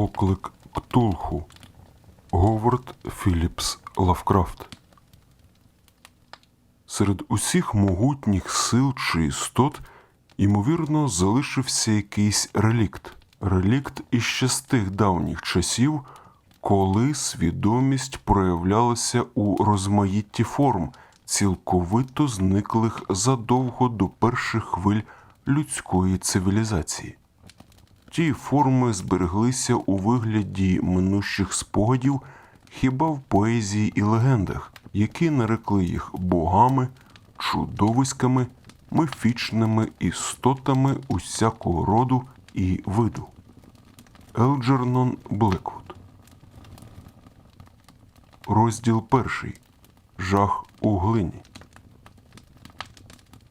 Поклик Ктулху. Говард Філіпс Лавкрафт. Серед усіх могутніх сил чи істот, ймовірно, залишився якийсь релікт. Релікт іще з тих давніх часів, коли свідомість проявлялася у розмаїтті форм, цілковито зниклих задовго до перших хвиль людської цивілізації. Ті форми збереглися у вигляді минущих спогадів хіба в поезії і легендах, які нарекли їх богами, чудовиськами, міфічними істотами усякого роду і виду. Елджернон Блеквуд. Розділ перший. Жах у глині.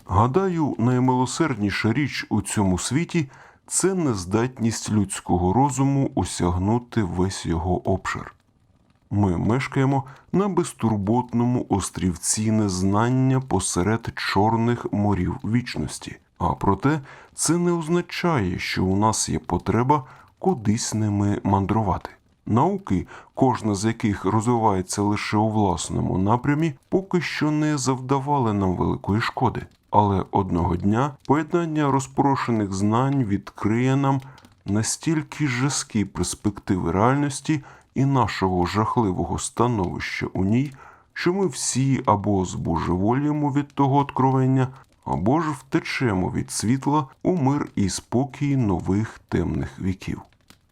Гадаю, наймилосердніша річ у цьому світі це нездатність людського розуму осягнути весь його обшир. Ми мешкаємо на безтурботному острівці незнання посеред чорних морів вічності. А проте це не означає, що у нас є потреба кудись ними мандрувати. Науки, кожна з яких розвивається лише у власному напрямі, поки що не завдавали нам великої шкоди. Але одного дня поєднання розпорошених знань відкриє нам настільки жорсткі перспективи реальності і нашого жахливого становища у ній, що ми всі або збожеволіємо від того откровення, або ж втечемо від світла у мир і спокій нових темних віків.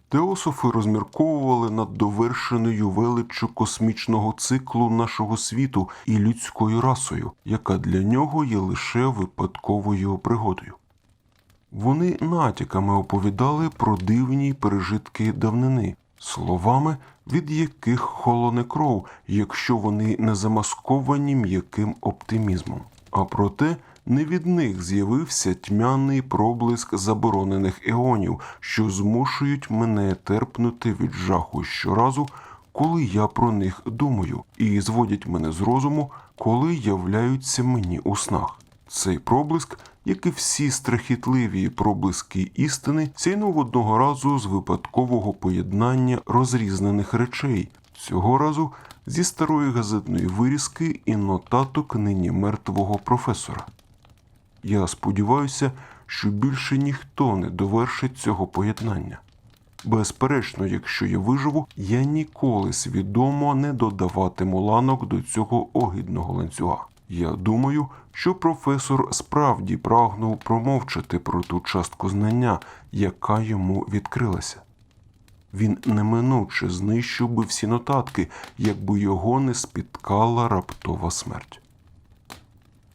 Теософи розмірковували над довершеною величчю космічного циклу нашого світу і людською расою, яка для нього є лише випадковою пригодою. Вони натяками оповідали про дивні пережитки давнини, словами, від яких холоне кров, якщо вони не замасковані м'яким оптимізмом. А проте не від них з'явився тьмяний проблиск заборонених еонів, що змушують мене терпнути від жаху щоразу, коли я про них думаю, і зводять мене з розуму, коли являються мені у снах. Цей проблиск, як і всі страхітливі проблиски істини, сяйнув одного разу з випадкового поєднання розрізнених речей, цього разу зі старої газетної вирізки і нотаток нині мертвого професора. Я сподіваюся, що більше ніхто не довершить цього поєднання. Безперечно, якщо я виживу, я ніколи свідомо не додаватиму ланок до цього огидного ланцюга. Я думаю, що професор справді прагнув промовчати про ту частку знання, яка йому відкрилася. Він неминуче знищив би всі нотатки, якби його не спіткала раптова смерть.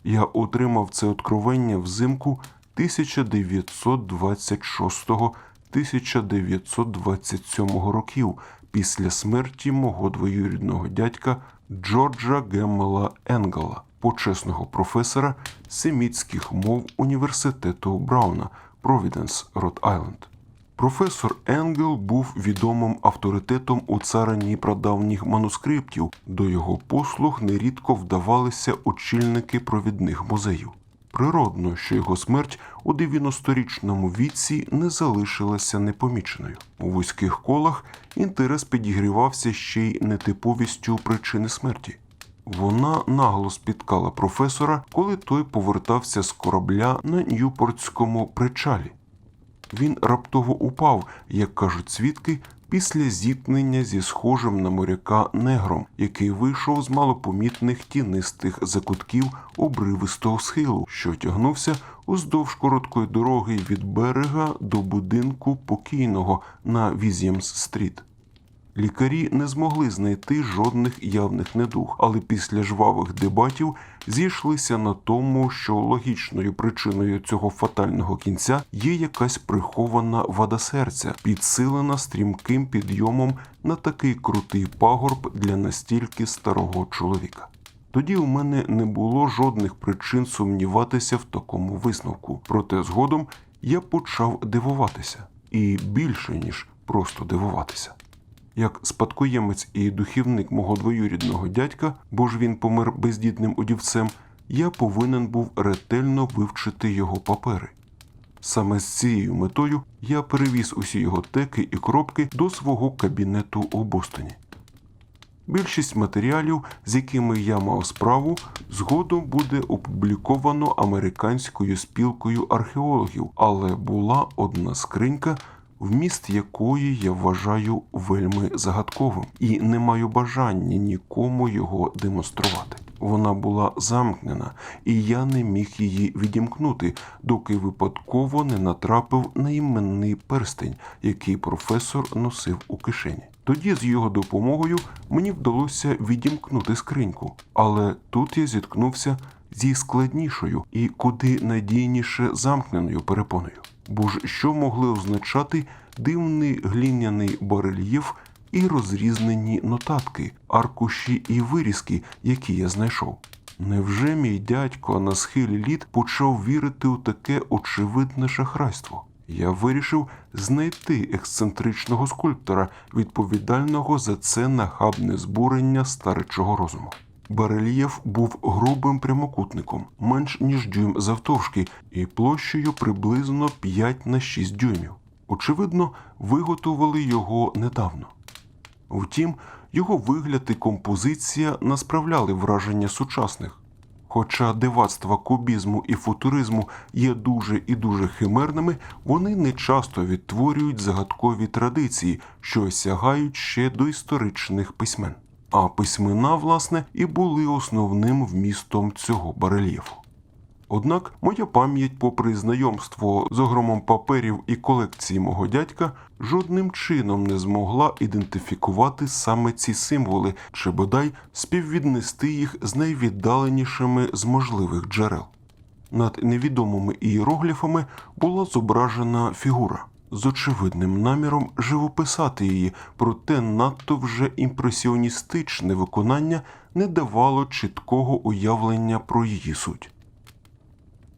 Я отримав це откровення взимку 1926-1927 років після смерті мого двоюрідного дядька Джорджа Геммела Енгела, почесного професора семітських мов університету Брауна, Провіденс, Рот Айленд. Професор Енгел був відомим авторитетом у царині прадавніх манускриптів. До його послуг нерідко вдавалися очільники провідних музеїв. Природно, що його смерть у 90-річному віці не залишилася непоміченою. У вузьких колах інтерес підігрівався ще й нетиповістю причини смерті. Вона нагло спіткала професора, коли той повертався з корабля на Ньюпортському причалі. Він раптово упав, як кажуть свідки, після зіткнення зі схожим на моряка негром, який вийшов з малопомітних тінистих закутків обривистого схилу, що тягнувся уздовж короткої дороги від берега до будинку покійного на Віз'ємс-стріт. Лікарі не змогли знайти жодних явних недуг, але після жвавих дебатів зійшлися на тому, що логічною причиною цього фатального кінця є якась прихована вада серця, підсилена стрімким підйомом на такий крутий пагорб для настільки старого чоловіка. Тоді у мене не було жодних причин сумніватися в такому висновку, проте згодом я почав дивуватися і більше ніж просто дивуватися. Як спадкоємець і духівник мого двоюрідного дядька, бо ж він помер бездітним удівцем, я повинен був ретельно вивчити його папери. Саме з цією метою я перевіз усі його теки і кропки до свого кабінету у Бостоні. Більшість матеріалів, з якими я мав справу, згодом буде опубліковано американською спілкою археологів, але була одна скринька, вміст якої я вважаю вельми загадковим і не маю бажання нікому його демонструвати. Вона була замкнена, і я не міг її відімкнути, доки випадково не натрапив на іменний перстень, який професор носив у кишені. Тоді з його допомогою мені вдалося відімкнути скриньку, але тут я зіткнувся зі складнішою і куди надійніше замкненою перепоною. Бо ж що могли означати дивний глиняний барельєф і розрізнені нотатки, аркуші і вирізки, які я знайшов? Невже мій дядько на схилі літ почав вірити у таке очевидне шахрайство? Я вирішив знайти ексцентричного скульптора, відповідального за це нахабне збурення старечого розуму. Барельєф був грубим прямокутником, менш ніж дюйм завтовшки, і площею приблизно 5 на 6 дюймів. Очевидно, виготовили його недавно. Втім, його вигляд і композиція не справляли враження сучасних. Хоча дивацтва кубізму і футуризму є дуже і дуже химерними, вони не часто відтворюють загадкові традиції, що сягають ще до історичних письмен. А письмена, власне, і були основним вмістом цього барельєфу. Однак моя пам'ять, попри знайомство з огромом паперів і колекції мого дядька, жодним чином не змогла ідентифікувати саме ці символи чи бодай співвіднести їх з найвіддаленішими з можливих джерел. Над невідомими ієрогліфами була зображена фігура з очевидним наміром живописати її, проте надто вже імпресіоністичне виконання не давало чіткого уявлення про її суть.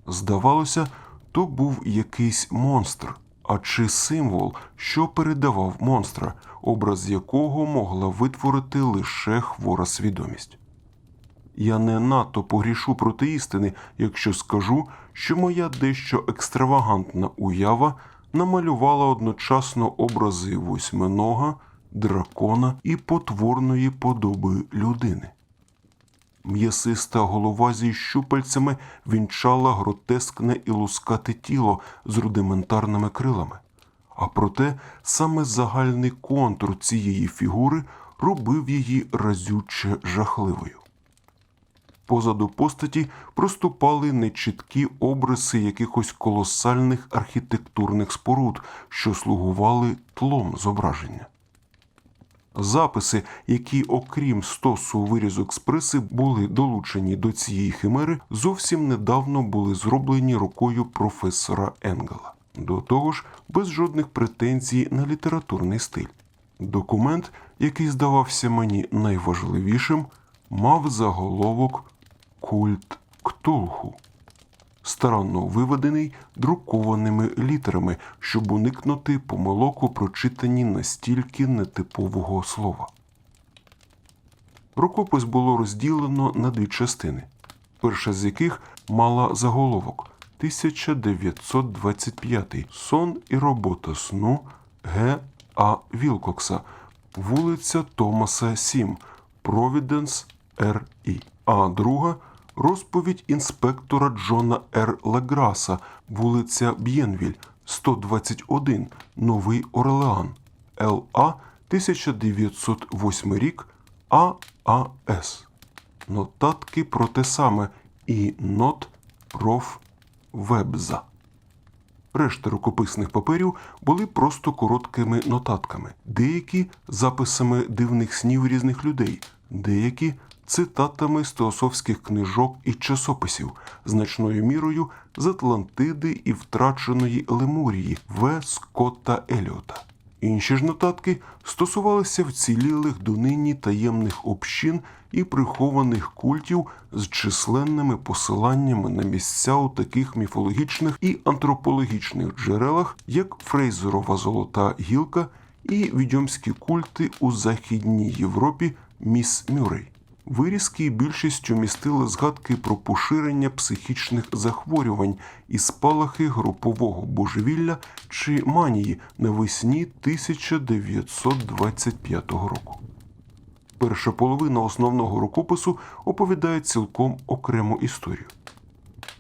Здавалося, то був якийсь монстр, а чи символ, що передавав монстра, образ якого могла витворити лише хвора свідомість. Я не надто погрішу проти істини, якщо скажу, що моя дещо екстравагантна уява намалювала одночасно образи восьминога, дракона і потворної подоби людини. М'ясиста голова зі щупальцями вінчала гротескне і лускате тіло з рудиментарними крилами. А проте саме загальний контур цієї фігури робив її разюче жахливою. Позаду постаті проступали нечіткі обриси якихось колосальних архітектурних споруд, що слугували тлом зображення. Записи, які, окрім стосу вирізок з преси, були долучені до цієї химери, зовсім недавно були зроблені рукою професора Енгела. До того ж, без жодних претензій на літературний стиль. Документ, який здавався мені найважливішим, мав заголовок Культ Ктулху старанно виведений друкованими літерами, щоб уникнути помилок у прочитанні настільки нетипового слова. Рукопис було розділено на дві частини, перша з яких мала заголовок 1925 Сон і робота сну Г. А. Вілкокса, вулиця Томаса 7, Провіденс Р. І. А друга розповідь інспектора Джона Р. Леграса, вулиця Б'єнвіль, 121, Новий Орлеан, Л.А. 1908 рік ААС. Нотатки про те саме і нот проф. Вебза. Решта рукописних паперів були просто короткими нотатками, деякі записами дивних снів різних людей, деякі цитатами з теософських книжок і часописів, значною мірою з Атлантиди і втраченої Лемурії В. Скотта Еліота. Інші ж нотатки стосувалися вцілілих донині таємних общин і прихованих культів з численними посиланнями на місця у таких міфологічних і антропологічних джерелах, як Фрейзерова Золота Гілка і відьомські культи у Західній Європі Міс Мюррей. Вирізки більшістю містили згадки про поширення психічних захворювань і спалахи групового божевілля чи манії навесні 1925 року. Перша половина основного рукопису оповідає цілком окрему історію.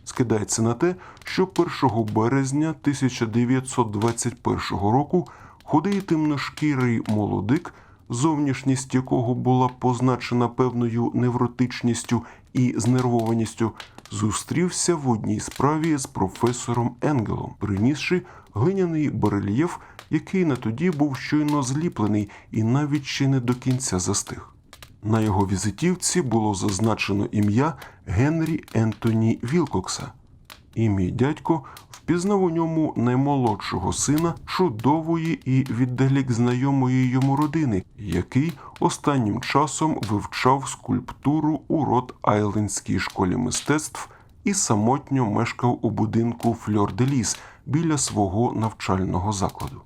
Скидається на те, що 1 березня 1921 року худий темношкірий молодик, зовнішність якого була позначена певною невротичністю і знервованістю, зустрівся в одній справі з професором Енгелом, принісши глиняний барельєф, який на тоді був щойно зліплений і навіть ще не до кінця застиг. На його візитівці було зазначено ім'я Генрі Ентоні Вілкокса. І мій дядько впізнав у ньому наймолодшого сина чудової і віддалік знайомої йому родини, який останнім часом вивчав скульптуру у Рот Айлендській школі мистецтв і самотньо мешкав у будинку Фльор де Ліс біля свого навчального закладу.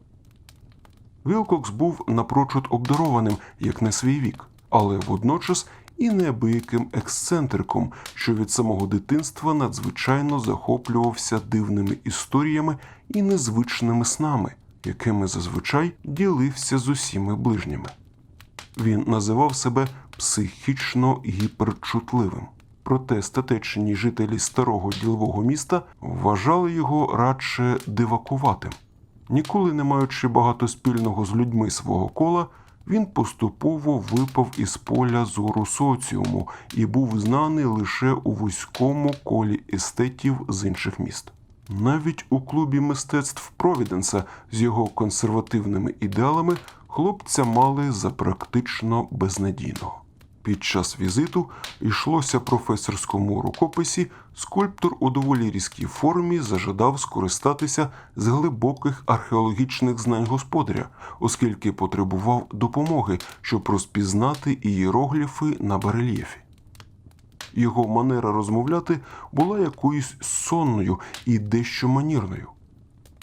Вілкокс був напрочуд обдарованим, як на свій вік, але водночас і неабияким ексцентриком, що від самого дитинства надзвичайно захоплювався дивними історіями і незвичними снами, якими зазвичай ділився з усіми ближніми. Він називав себе психічно гіперчутливим. Проте статечні жителі старого ділового міста вважали його радше дивакуватим. Ніколи не маючи багато спільного з людьми свого кола, він поступово випав із поля зору соціуму і був знаний лише у вузькому колі естетів з інших міст. Навіть у клубі мистецтв Провіденса з його консервативними ідеалами хлопця мали за практично безнадійного. Під час візиту йшлося професорському рукописі, скульптор у доволі різкій формі зажадав скористатися з глибоких археологічних знань господаря, оскільки потребував допомоги, щоб розпізнати ієрогліфи на барельєфі. Його манера розмовляти була якоюсь сонною і дещо манірною,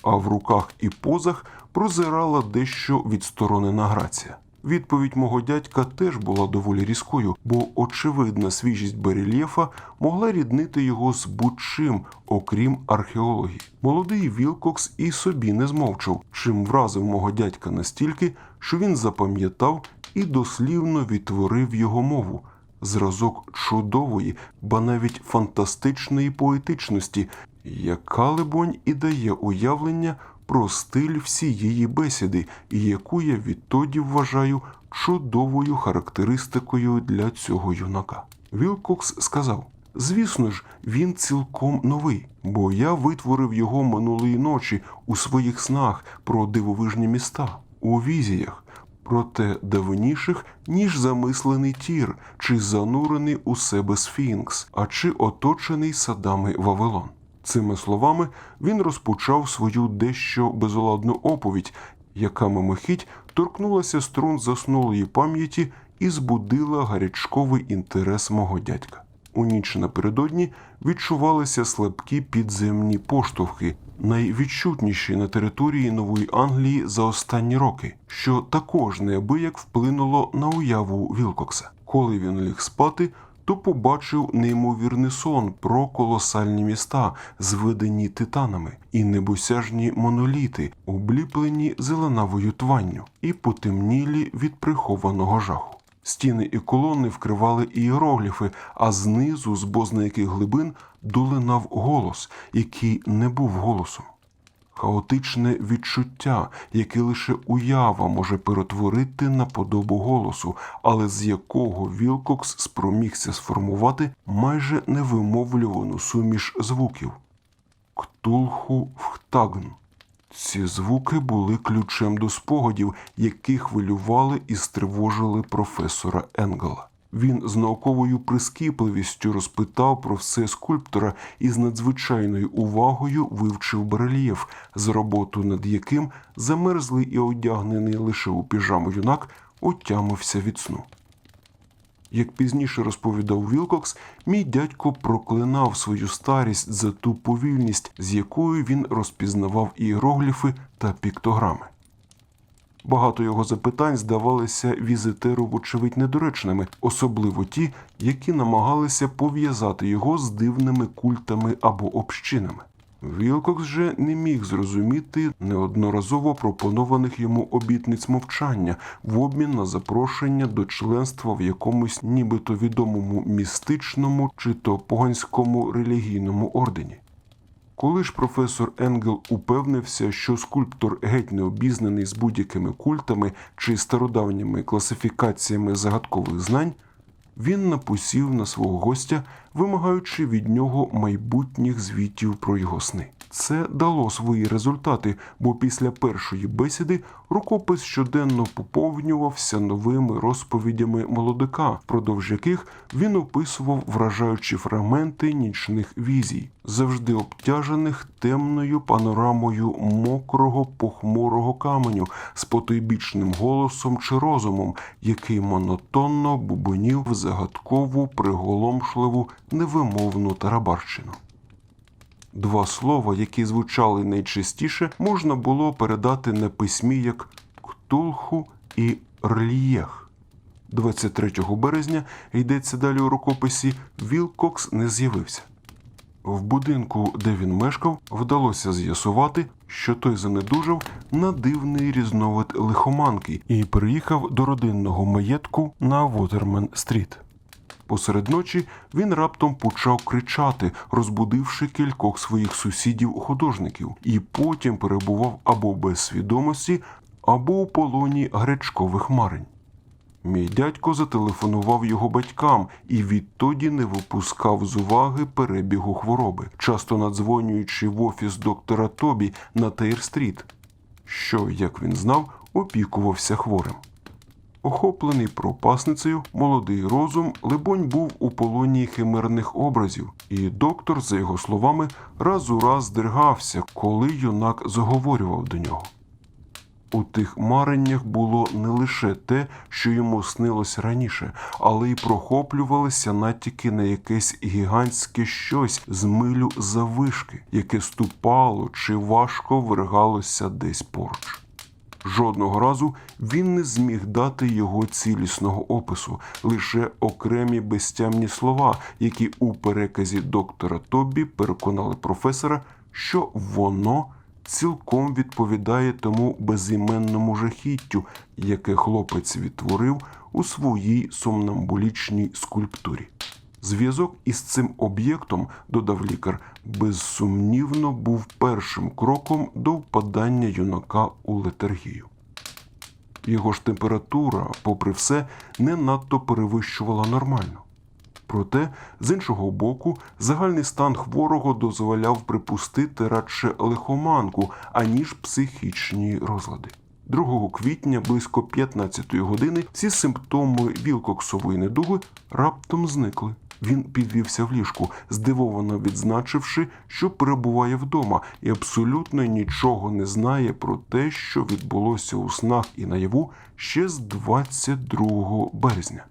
а в руках і позах прозирала дещо відсторонена грація. Відповідь мого дядька теж була доволі різкою, бо очевидна свіжість барельєфа могла ріднити його з будь-чим, окрім археології. Молодий Вілкокс і собі не змовчав, чим вразив мого дядька настільки, що він запам'ятав і дослівно відтворив його мову. Зразок чудової, ба навіть фантастичної поетичності, яка, либонь, і дає уявлення про стиль всієї бесіди, і яку я відтоді вважаю чудовою характеристикою для цього юнака. Вілкокс сказав: звісно ж, він цілком новий, бо я витворив його минулої ночі у своїх снах про дивовижні міста, у візіях. Проте давніших, ніж замислений тір, чи занурений у себе сфінкс, а чи оточений садами Вавилон. Цими словами він розпочав свою дещо безоладну оповідь, яка мимохідь торкнулася струн заснулої пам'яті і збудила гарячковий інтерес мого дядька. У ніч напередодні відчувалися слабкі підземні поштовхи, найвідчутніші на території Нової Англії за останні роки, що також неабияк вплинуло на уяву Вілкокса. Коли він ліг спати, то побачив неймовірний сон про колосальні міста, зведені титанами, і небосяжні моноліти, обліплені зеленавою тванню, і потемнілі від прихованого жаху. Стіни і колони вкривали ієрогліфи, а знизу, з бозна яких глибин, долинав голос, який не був голосом. Хаотичне відчуття, яке лише уява може перетворити на подобу голосу, але з якого Вілкокс спромігся сформувати майже невимовлювану суміш звуків. Ктулху вхтагн. Ці звуки були ключем до спогадів, які хвилювали і стривожили професора Енгела. Він з науковою прискіпливістю розпитав про все скульптора і з надзвичайною увагою вивчив барельєф, з роботу над яким замерзлий і одягнений лише у піжаму юнак отямився від сну. Як пізніше розповідав Вілкокс, мій дядько проклинав свою старість за ту повільність, з якою він розпізнавав ієрогліфи та піктограми. Багато його запитань здавалися візитеру, вочевидь, недоречними, особливо ті, які намагалися пов'язати його з дивними культами або общинами. Вілкокс же не міг зрозуміти неодноразово пропонованих йому обітниць мовчання в обмін на запрошення до членства в якомусь нібито відомому містичному чи то поганському релігійному ордені. Коли ж професор Енгел упевнився, що скульптор геть не обізнаний з будь-якими культами чи стародавніми класифікаціями загадкових знань, він напусів на свого гостя, вимагаючи від нього майбутніх звітів про його сни. Це дало свої результати, бо після першої бесіди рукопис щоденно поповнювався новими розповідями молодика, впродовж яких він описував вражаючі фрагменти нічних візій, завжди обтяжених темною панорамою мокрого похмурого каменю з потойбічним голосом чи розумом, який монотонно бубонів загадкову, приголомшливу, невимовну тарабарщину. Два слова, які звучали найчастіше, можна було передати на письмі як ктулху і рельєх. 23 березня йдеться далі у рукописі. Вілкокс не з'явився. В будинку, де він мешкав, вдалося з'ясувати, що той занедужав на дивний різновид лихоманки і переїхав до родинного маєтку на Вотермен-стріт. Посеред ночі він раптом почав кричати, розбудивши кількох своїх сусідів-художників, і потім перебував або без свідомості, або у полоні гречкових марень. Мій дядько зателефонував його батькам і відтоді не випускав з уваги перебігу хвороби, часто надзвонюючи в офіс доктора Тобі на Тейр-стріт, що, як він знав, опікувався хворим. Охоплений пропасницею, молодий розум, либонь, був у полоні химерних образів, і доктор, за його словами, раз у раз здригався, коли юнак заговорював до нього. У тих мареннях було не лише те, що йому снилось раніше, але й прохоплювалися натяки на якесь гігантське щось з милю завишки, яке ступало чи важко вергалося десь поруч. Жодного разу він не зміг дати його цілісного опису, лише окремі безтямні слова, які у переказі доктора Тобі переконали професора, що воно цілком відповідає тому безіменному жахіттю, яке хлопець відтворив у своїй сомнамбулічній скульптурі. Зв'язок із цим об'єктом, додав лікар, безсумнівно був першим кроком до впадання юнака у летаргію. Його ж температура, попри все, не надто перевищувала нормально. Проте, з іншого боку, загальний стан хворого дозволяв припустити радше лихоманку, аніж психічні розлади. 2 квітня близько 15 години всі симптоми вілкоксової недуги раптом зникли. Він підвівся в ліжку, здивовано відзначивши, що перебуває вдома, і абсолютно нічого не знає про те, що відбулося у снах і наяву ще з 22 березня.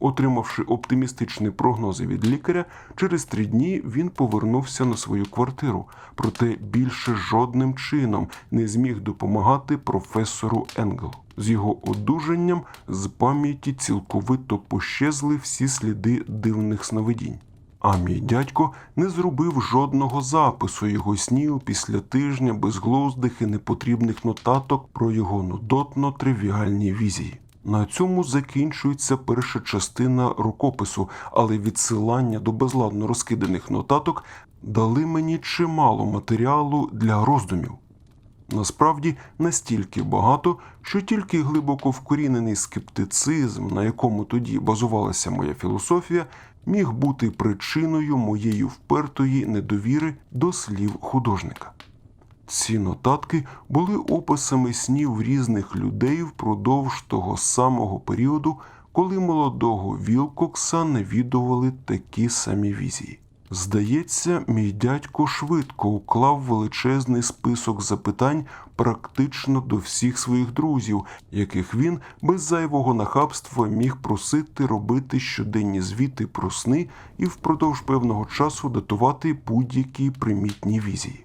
Отримавши оптимістичні прогнози від лікаря, через три дні він повернувся на свою квартиру, проте більше жодним чином не зміг допомагати професору Енгелу. З його одужанням з пам'яті цілковито пощезли всі сліди дивних сновидінь. А мій дядько не зробив жодного запису його снів після тижня безглуздих і непотрібних нотаток про його нудотно тривіальні візії. На цьому закінчується перша частина рукопису, але відсилання до безладно розкиданих нотаток дали мені чимало матеріалу для роздумів. Насправді настільки багато, що тільки глибоко вкорінений скептицизм, на якому тоді базувалася моя філософія, міг бути причиною моєї впертої недовіри до слів художника. Ці нотатки були описами снів різних людей впродовж того самого періоду, коли молодого Вілкокса навідували такі самі візії. Здається, мій дядько швидко уклав величезний список запитань практично до всіх своїх друзів, яких він без зайвого нахабства міг просити робити щоденні звіти про сни і впродовж певного часу датувати будь-які примітні візії.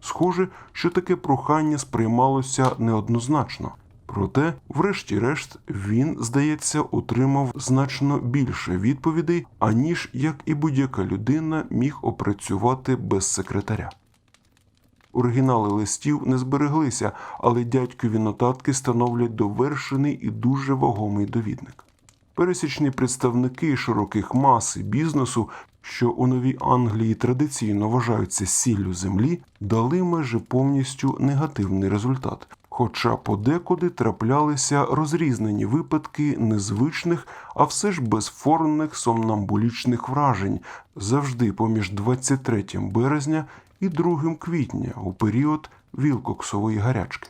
Схоже, що таке прохання сприймалося неоднозначно. Проте, врешті-решт, він, здається, отримав значно більше відповідей, аніж як і будь-яка людина міг опрацювати без секретаря. Оригінали листів не збереглися, але дядькові нотатки становлять довершений і дуже вагомий довідник. Пересічні представники широких мас і бізнесу, що у Новій Англії традиційно вважаються сіллю землі, дали майже повністю негативний результат. Хоча подекуди траплялися розрізнені випадки незвичних, а все ж безформних сомнамбулічних вражень, завжди поміж 23 березня і 2 квітня у період Вілкоксової гарячки.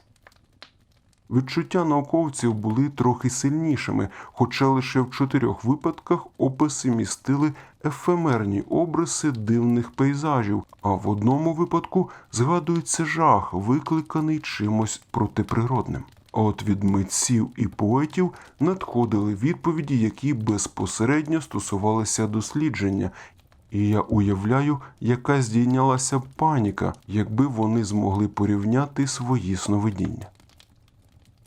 Відчуття науковців були трохи сильнішими, хоча лише в чотирьох випадках описи містили ефемерні обриси дивних пейзажів, а в одному випадку згадується жах, викликаний чимось протиприродним. А от від митців і поетів надходили відповіді, які безпосередньо стосувалися дослідження, і я уявляю, яка здійнялася паніка, якби вони змогли порівняти свої сновидіння.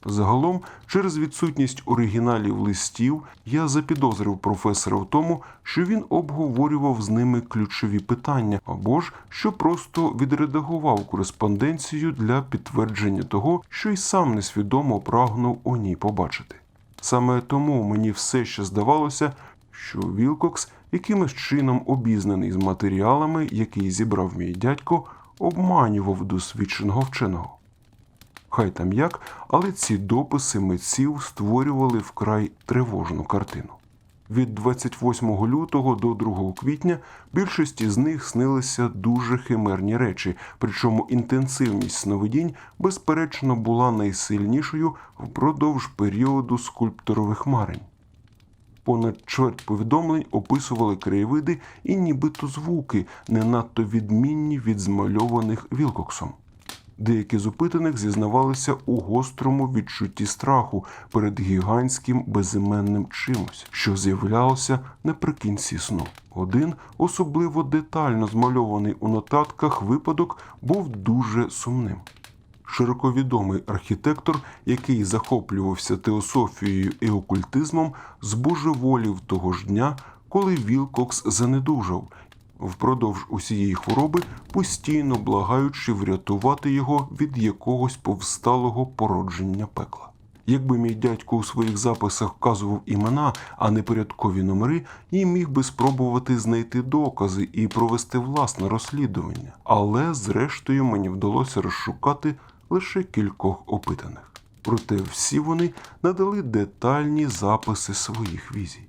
Загалом, через відсутність оригіналів листів, я запідозрив професора в тому, що він обговорював з ними ключові питання, або ж що просто відредагував кореспонденцію для підтвердження того, що й сам несвідомо прагнув у ній побачити. Саме тому мені все ще здавалося, що Вілкокс якимось чином обізнаний з матеріалами, які зібрав мій дядько, обманював досвідченого вченого. Хай там як, але ці дописи митців створювали вкрай тривожну картину. Від 28 лютого до 2 квітня більшості з них снилися дуже химерні речі, причому інтенсивність сновидінь, безперечно, була найсильнішою впродовж періоду скульпторових марень. Понад чверть повідомлень описували краєвиди і нібито звуки, не надто відмінні від змальованих Вілкоксом. Деякі з опитаних зізнавалися у гострому відчутті страху перед гігантським безіменним чимось, що з'являлося наприкінці сну. Один, особливо детально змальований у нотатках випадок, був дуже сумним. Широковідомий архітектор, який захоплювався теософією і окультизмом, збожеволів того ж дня, коли Вілкокс занедужав впродовж усієї хвороби, постійно благаючи врятувати його від якогось повсталого породження пекла. Якби мій дядько у своїх записах вказував імена, а не порядкові номери, і міг би спробувати знайти докази і провести власне розслідування. Але, зрештою, мені вдалося розшукати лише кількох опитаних. Проте всі вони надали детальні записи своїх візій.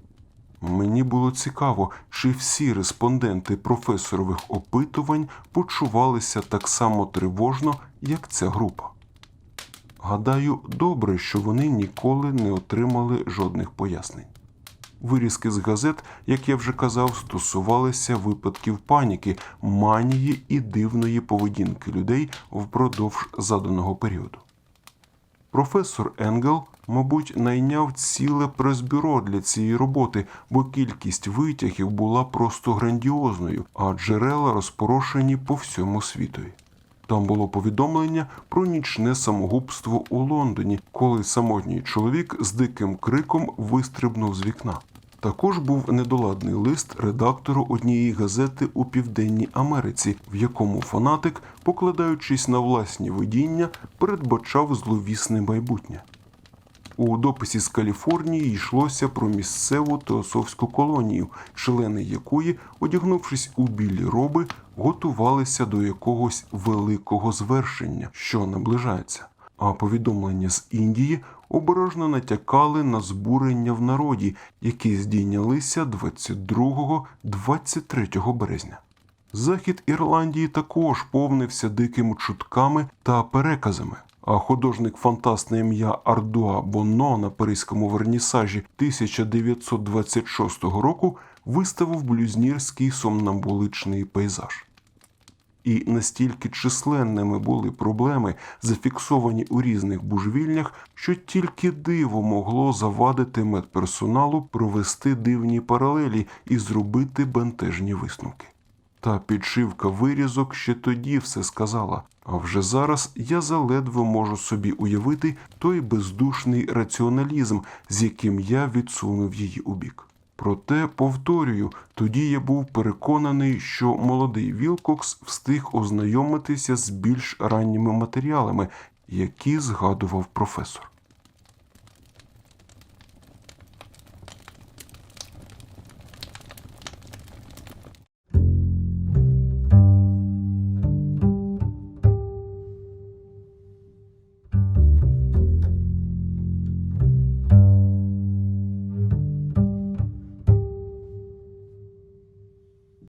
Мені було цікаво, чи всі респонденти професорових опитувань почувалися так само тривожно, як ця група. Гадаю, добре, що вони ніколи не отримали жодних пояснень. Вирізки з газет, як я вже казав, стосувалися випадків паніки, манії і дивної поведінки людей впродовж заданого періоду. Професор Енгел, мабуть, найняв ціле прес-бюро для цієї роботи, бо кількість витягів була просто грандіозною, а джерела розпорошені по всьому світові. Там було повідомлення про нічне самогубство у Лондоні, коли самотній чоловік з диким криком вистрибнув з вікна. Також був недоладний лист редактору однієї газети у Південній Америці, в якому фанатик, покладаючись на власні видіння, передбачав зловісне майбутнє. У дописі з Каліфорнії йшлося про місцеву теософську колонію, члени якої, одягнувшись у білі роби, готувалися до якогось великого звершення, що наближається. А повідомлення з Індії обережно натякали на збурення в народі, які здійнялися 22-23 березня. Захід Ірландії також повнився дикими чутками та переказами. А художник фантаст на ім'я Ардуа Бонно на Паризькому вернісажі 1926 року виставив блюзнірський сомнамбуличний пейзаж. І настільки численними були проблеми, зафіксовані у різних божевільнях, що тільки диво могло завадити медперсоналу провести дивні паралелі і зробити бентежні висновки. Та підшивка вирізок ще тоді все сказала, А вже зараз я заледве можу собі уявити той бездушний раціоналізм, з яким я відсунув її у бік. Проте, повторюю, тоді я був переконаний, що молодий Вілкокс встиг ознайомитися з більш ранніми матеріалами, які згадував професор.